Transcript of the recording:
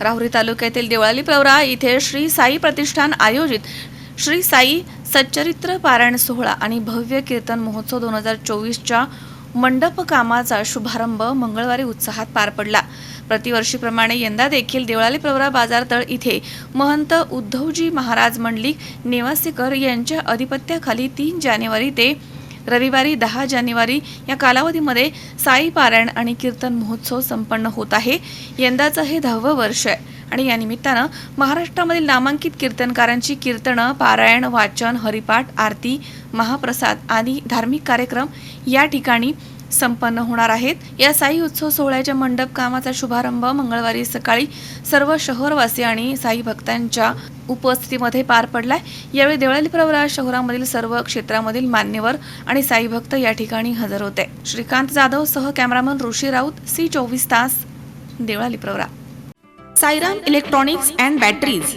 राहुरी तालुक्यातील देवळाली प्रवरा इथे श्री साई प्रतिष्ठान आयोजित श्री साई सच्चरित्र पारायण सोहळा आणि भव्य कीर्तन महोत्सव दोन हजार चोवीसच्या मंडप कामाचा शुभारंभ मंगळवारी उत्साहात पार पडला. प्रतिवर्षीप्रमाणे यंदा देखील देवळाली प्रवरा बाजारतळ इथे महंत उद्धवजी महाराज मंडलिक नेवासेकर यांच्या अधिपत्याखाली तीन जानेवारी ते रविवारी दहा जानेवारी या कालावधीमध्ये साई पारायण आणि कीर्तन महोत्सव संपन्न होत आहे. यंदाचं हे दहावं वर्ष आहे. आणि या निमित्तानं महाराष्ट्रामधील नामांकित कीर्तनकारांची कीर्तनं पारायण वाचन हरिपाठ आरती महाप्रसाद आदी धार्मिक कार्यक्रम या ठिकाणी संपन्न होणार आहेत. या साई उत्सव सोहळ्याच्या मंडप कामाचा शुभारंभ मंगळवारी सकाळी सर्व शहरवासी आणि साई भक्तांच्या उपस्थितीमध्ये पार पडलाय. यावेळी देवळाली प्रवरा शहरामधील सर्व क्षेत्रामधील मान्यवर आणि साई भक्त या ठिकाणी हजर होते. श्रीकांत जाधव सह कॅमेरामन ऋषी राऊत सी चोवीस तास Deolali Pravara. Sairam electronics and batteries.